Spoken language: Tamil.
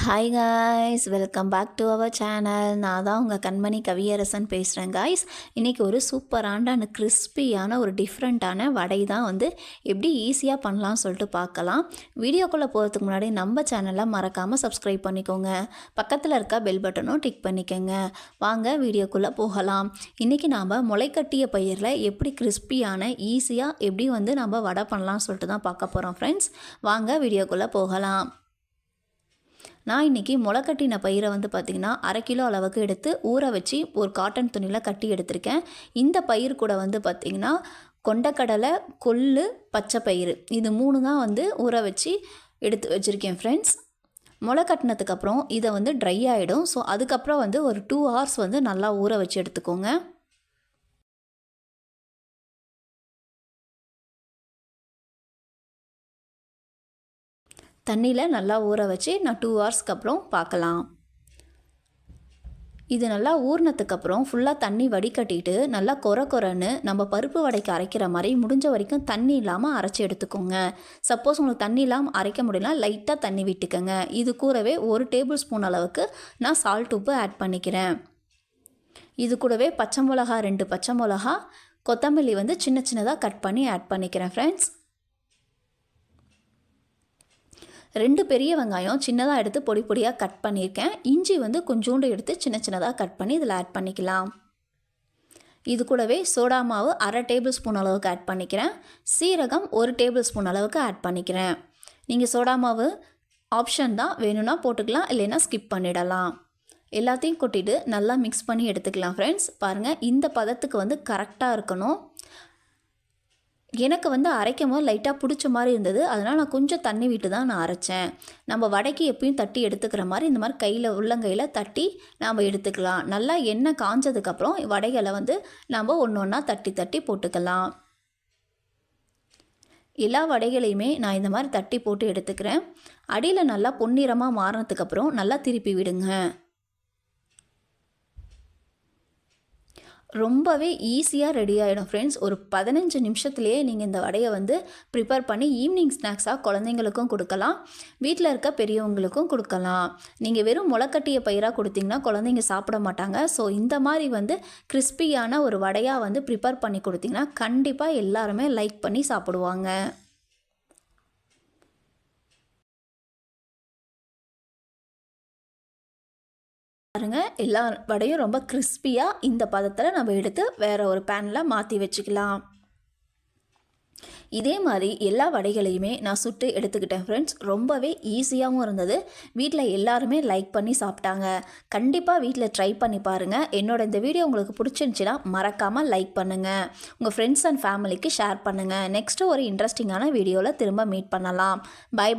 Hi guys welcome back to our channel நான் தான் உங்கள் கண்மணி கவியரசன் பேசுகிறேன் காய்ஸ் இன்றைக்கி ஒரு சூப்பரான அண்ட் கிறிஸ்பியான ஒரு டிஃப்ரெண்ட்டான வடை தான் வந்து எப்படி ஈஸியாக பண்ணலாம்னு சொல்லிட்டு பார்க்கலாம். வீடியோக்குள்ளே போகிறதுக்கு முன்னாடி நம்ம சேனலை மறக்காமல் சப்ஸ்கிரைப் பண்ணிக்கோங்க. பக்கத்தில் இருக்க பெல் பட்டனும் டிக் பண்ணிக்கோங்க. வாங்க வீடியோக்குள்ளே போகலாம். இன்றைக்கி நாம் முளைக்கட்டிய பயிரில் எப்படி கிறிஸ்பியான ஈஸியாக எப்படி வந்து நம்ம வடை பண்ணலாம்னு சொல்லிட்டு தான் பார்க்க போகிறோம் ஃப்ரெண்ட்ஸ் வாங்க வீடியோக்குள்ளே போகலாம். நான் இன்றைக்கி முளைக்கட்டின பயிரை வந்து பார்த்திங்கன்னா அரை கிலோ அளவுக்கு எடுத்து ஊற வச்சு ஒரு காட்டன் துணியில் கட்டி எடுத்திருக்கேன். இந்த பயிர் கூட வந்து பார்த்திங்கன்னா கொண்டக்கடலை கொள்ளு பச்சை பயிறு. இது மூணு தான் வந்து ஊற வச்சு எடுத்து வச்சுருக்கேன் ஃப்ரெண்ட்ஸ் முளை கட்டினதுக்கப்புறம் இதை வந்து ட்ரை ஆகிடும் ஸோ அதுக்கப்புறம் வந்து ஒரு டூ ஹவர்ஸ் வந்து நல்லா ஊற வச்சு எடுத்துக்கோங்க. தண்ணியில் நல்லா ஊற வச்சு நான் டூ ஹவர்ஸ்க்கு அப்புறம் பார்க்கலாம். இது நல்லா ஊறினதுக்கப்புறம் ஃபுல்லாக தண்ணி வடிகட்டிட்டு நல்லா கொர கொரன்னு நம்ம பருப்பு வடைக்கு அரைக்கிற மாதிரி முடிஞ்ச வரைக்கும் தண்ணி இல்லாமல் அரைச்சி எடுத்துக்கோங்க. சப்போஸ் உங்களுக்கு தண்ணி இல்லாமல் அரைக்க முடியலனா லைட்டாக தண்ணி விட்டுக்கோங்க. இது கூடவே ஒரு டேபிள் ஸ்பூன் அளவுக்கு நான் சால்ட் உப்பு ஆட் பண்ணிக்கிறேன். இது கூடவே பச்சை மிளகா ரெண்டு பச்சை மிளகா கொத்தமல்லி வந்து சின்ன சின்னதாக கட் பண்ணி ஆட் பண்ணிக்கிறேன் ஃப்ரெண்ட்ஸ் ரெண்டு பெரிய வெங்காயம் சின்னதாக எடுத்து பொடி பொடியாக கட் பண்ணியிருக்கேன். இஞ்சி வந்து கொஞ்சோண்டு எடுத்து சின்ன சின்னதாக கட் பண்ணி இதில் ஆட் பண்ணிக்கலாம். இது கூடவே சோடா மாவு அரை டேபிள் ஸ்பூன் அளவுக்கு ஆட் பண்ணிக்கிறேன். சீரகம் ஒரு டேபிள் ஸ்பூன் அளவுக்கு ஆட் பண்ணிக்கிறேன். நீங்கள் சோடா மாவு ஆப்ஷன் தான் வேணும்னா போட்டுக்கலாம் இல்லைன்னா ஸ்கிப் பண்ணிடலாம். எல்லாத்தையும் கொட்டிட்டு நல்லா மிக்ஸ் பண்ணி எடுத்துக்கலாம் ஃப்ரெண்ட்ஸ் பாருங்கள் இந்த பதத்துக்கு வந்து கரெக்டாக இருக்கணும். எனக்கு வந்து அரைக்கும் போது லைட்டாக பிடிச்ச மாதிரி இருந்தது. அதனால் நான் கொஞ்சம் தண்ணி விட்டு தான் நான் அரைச்சேன். நம்ம வடைக்கு எப்பயும் தட்டி எடுத்துக்கிற மாதிரி இந்த மாதிரி கையில் உள்ளங்கையில் தட்டி நாம் எடுத்துக்கலாம். நல்லா எண்ணெய் காஞ்சதுக்கப்புறம் வடைகளை வந்து நம்ம ஒன்று ஒன்றா தட்டி தட்டி போட்டுக்கலாம். எல்லா வடைகளையுமே நான் இந்த மாதிரி தட்டி போட்டு எடுத்துக்கிறேன். அடியில் நல்லா பொன்னிறமாக மாறினதுக்கப்புறம் நல்லா திருப்பி விடுங்க. ரொம்பவே ஈஸியாக ரெடி ஆகிடும் ஃப்ரெண்ட்ஸ் ஒரு பதினஞ்சு நிமிஷத்துலேயே நீங்கள் இந்த வடையை வந்து ப்ரிப்பேர் பண்ணி ஈவினிங் ஸ்நாக்ஸாக குழந்தைங்களுக்கும் கொடுக்கலாம். வீட்டில் இருக்க பெரியவங்களுக்கும் கொடுக்கலாம். நீங்கள் வெறும் முளைக்கட்டிய பயிராக கொடுத்தீங்கன்னா குழந்தைங்க சாப்பிட மாட்டாங்க. ஸோ இந்த மாதிரி வந்து கிறிஸ்பியான ஒரு வடையாக வந்து ப்ரிப்பேர் பண்ணி கொடுத்தீங்கன்னா கண்டிப்பாக எல்லாருமே லைக் பண்ணி சாப்பிடுவாங்க. பாருங்க எல்லா வடையும் ரொம்ப கிறிஸ்பியாக இந்த பதத்தில் நம்ம எடுத்து வேறு ஒரு பேனில் மாற்றி வச்சுக்கலாம். இதே மாதிரி எல்லா வடைகளையுமே நான் சுட்டு எடுத்துக்கிட்டேன் ஃப்ரெண்ட்ஸ் ரொம்பவே ஈஸியாகவும் இருந்தது. வீட்டில் எல்லாருமே லைக் பண்ணி சாப்பிட்டாங்க. கண்டிப்பாக வீட்டில் ட்ரை பண்ணி பாருங்கள் என்னோட இந்த வீடியோ உங்களுக்கு பிடிச்சிருந்துச்சின்னா மறக்காமல் லைக் பண்ணுங்கள் உங்கள் ஃப்ரெண்ட்ஸ் அண்ட் ஃபேமிலிக்கு ஷேர் பண்ணுங்கள் நெக்ஸ்ட்டு ஒரு இன்ட்ரெஸ்டிங்கான வீடியோவில் திரும்ப மீட் பண்ணலாம். பை